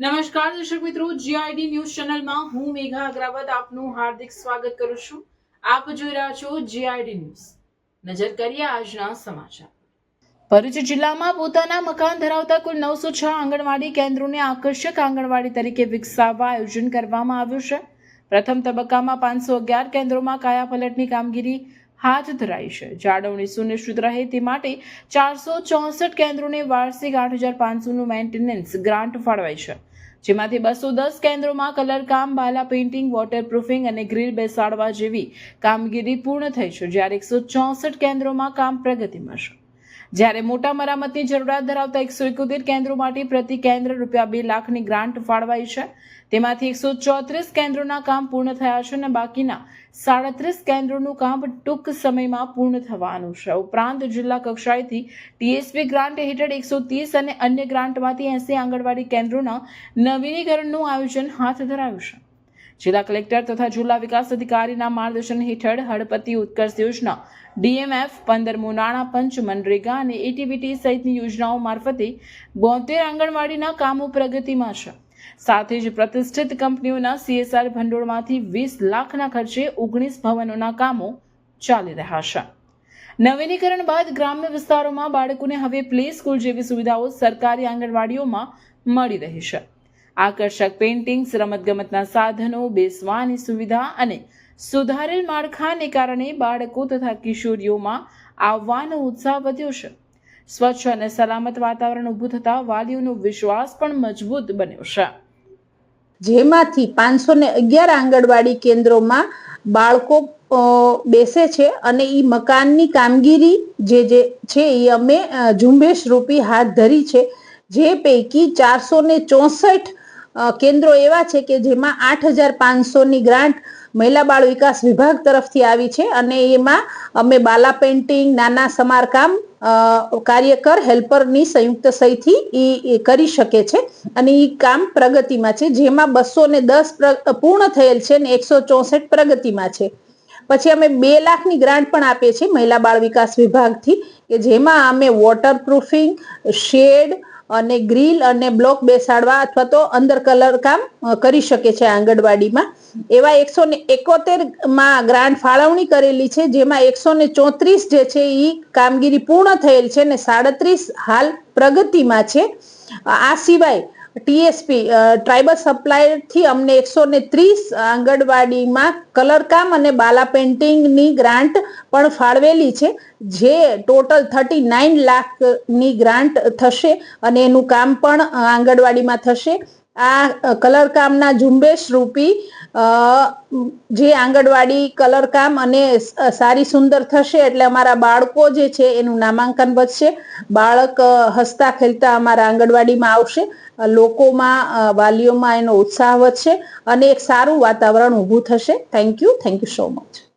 નમસ્કાર દર્શક મિત્રો જીઆઈડી ન્યૂઝ ચેનલમાં હું મેઘા અગ્રાવત આપનું હાર્દિક સ્વાગત કરું છું. આપ જોઈ રહ્યા છો જીઆઈડી ન્યૂઝ. નજર કરીએ આજના સમાચાર. ભરૂચ જિલ્લામાં પોતાના મકાન ધરાવતા કુલ નવસો છ આંગણવાડી કેન્દ્રોને આકર્ષક આંગણવાડી તરીકે વિકસાવવા આયોજન કરવામાં આવ્યું છે. પ્રથમ તબક્કામાં પાંચસો અગિયાર કેન્દ્રોમાં કાયાપલટની કામગીરી હાથ ધરાઈ છે. જાળવણી સુનિશ્ચિત રહે તે માટે ચારસો ચોસઠ કેન્દ્રોને વાર્ષિક આઠ હજાર પાંચસોનું મેન્ટેનન્સ ગ્રાન્ટ ફાળવાય છે. જેમાંથી બસો દસ કેન્દ્રોમાં કલરકામ, બાલા પેઇન્ટિંગ વોટરપ્રૂફિંગ અને ગ્રીલ બેસાડવા જેવી કામગીરી પૂર્ણ થઈ છે, જ્યારે એકસો ચોસઠ કેન્દ્રોમાં કામ પ્રગતિમાં છે જ્યારે મોટા મરામતની જરૂરિયાત ધરાવતા એકસો એકોતેર કેન્દ્રો માટે પ્રતિ કેન્દ્ર રૂપિયા બે લાખની ગ્રાન્ટ ફાળવાઈ છે. તેમાંથી એકસો ચોત્રીસ કેન્દ્રોના કામ પૂર્ણ થયા છે અને બાકીના સાડત્રીસ કેન્દ્રોનું કામ ટૂંક સમયમાં પૂર્ણ થવાનું છે. ઉપરાંત જિલ્લા કક્ષાએથી ટીએસપી ગ્રાન્ટ હેઠળ એકસો ત્રીસ અને અન્ય ગ્રાન્ટમાંથી એસી આંગણવાડી કેન્દ્રોના નવીનીકરણનું આયોજન હાથ ધરાયું છે. જિલ્લા કલેક્ટર તથા જિલ્લા વિકાસ અધિકારીના માર્ગદર્શન હેઠળ હળપતિ ઉત્કર્ષ યોજના, ડીએમએફ પંદરમું નાણાં પંચ મનરેગા અને એટીવીટી સહિતની યોજનાઓ મારફતે બોતેર આંગણવાડીના કામો પ્રગતિમાં છે. સાથે જ પ્રતિષ્ઠિત કંપનીઓના સીએસઆર ભંડોળમાંથી વીસ લાખના ખર્ચે ઓગણીસ ભવનોના કામો ચાલી રહ્યા છે. નવીનીકરણ બાદ ગ્રામ્ય વિસ્તારોમાં બાળકોને હવે પ્લે સ્કૂલ જેવી સુવિધાઓ સરકારી આંગણવાડીઓમાં મળી રહી છે. આકર્ષક પેઇન્ટિંગ્સ રમતગમતના સાધનો, બેસવાની સુવિધા અને સુધારેલ માળખાને કારણે બાળકો તથા કિશોરીઓમાં આવવાનો ઉત્સાહ વધ્યો છે. સ્વચ્છ અને સલામત વાતાવરણ ઊભું થતાં વાલીઓનો વિશ્વાસ પણ મજબૂત બન્યો છે. જેમાંથી પાંચસો ને અગિયાર આંગણવાડી કેન્દ્રોમાં બાળકો બેસે છે અને એ મકાનની કામગીરી જે જે છે એ અમે ઝુંબેશ રૂપી હાથ ધરી છે, જે પૈકી ચારસો ને ચોસઠ કેન્દ્રો એવા છે કે જેમાં આઠ હજાર પાંચસોની ગ્રાન્ટ મહિલા બાળ વિકાસ વિભાગ તરફથી આવી છે અને એમાં અમે બાલા પેઇન્ટિંગ, નાના સમારકામ કાર્યકર, હેલ્પરની સંયુક્ત સહીથી એ કરી શકે છે અને એ કામ પ્રગતિમાં છે. જેમાં બસો ને દસ પૂર્ણ થયેલ છે ને એકસો ચોસઠ પ્રગતિમાં છે. પછી અમે બે લાખની ગ્રાન્ટ પણ આપીએ છીએ મહિલા બાળ વિકાસ વિભાગથી કે જેમાં અમે વોટર પ્રૂફિંગ શેડ અને ગ્રીલ અને બ્લોક બેસાડવા અથવા તો અંદર કલર કામ કરી શકે છે આંગણવાડીમાં. એવા એકસો ને એકોતેરમાં ગ્રાન્ટ ફાળવણી કરેલી છે, જેમાં એકસો ને ચોત્રીસ જે છે એ કામગીરી પૂર્ણ થયેલ છે ને સાડત્રીસ હાલ પ્રગતિમાં છે. આ સિવાય ટીએસપી ટ્રાઇબલ સપ્લાયરથી અમને એકસો ને ત્રીસ આંગણવાડીમાં કલરકામ અને બાલા પેઇન્ટિંગની ગ્રાન્ટ પણ ફાળવેલી છે, જે ટોટલ થર્ટી નાઇન લાખની ગ્રાન્ટ થશે અને એનું કામ પણ આંગણવાડીમાં થશે. આ કલરકામના ઝુંબેશ રૂપી જે આંગણવાડી કલરકામ અને સારી સુંદર થશે એટલે અમારા બાળકો જે છે એનું નામાંકન વધશે. બાળક હસતા ખેલતા અમારા આંગણવાડીમાં આવશે. લોકોમાં વાલીઓમાં એનો ઉત્સાહ વધશે અને એક સારું વાતાવરણ ઊભું થશે. Thank you thank you so much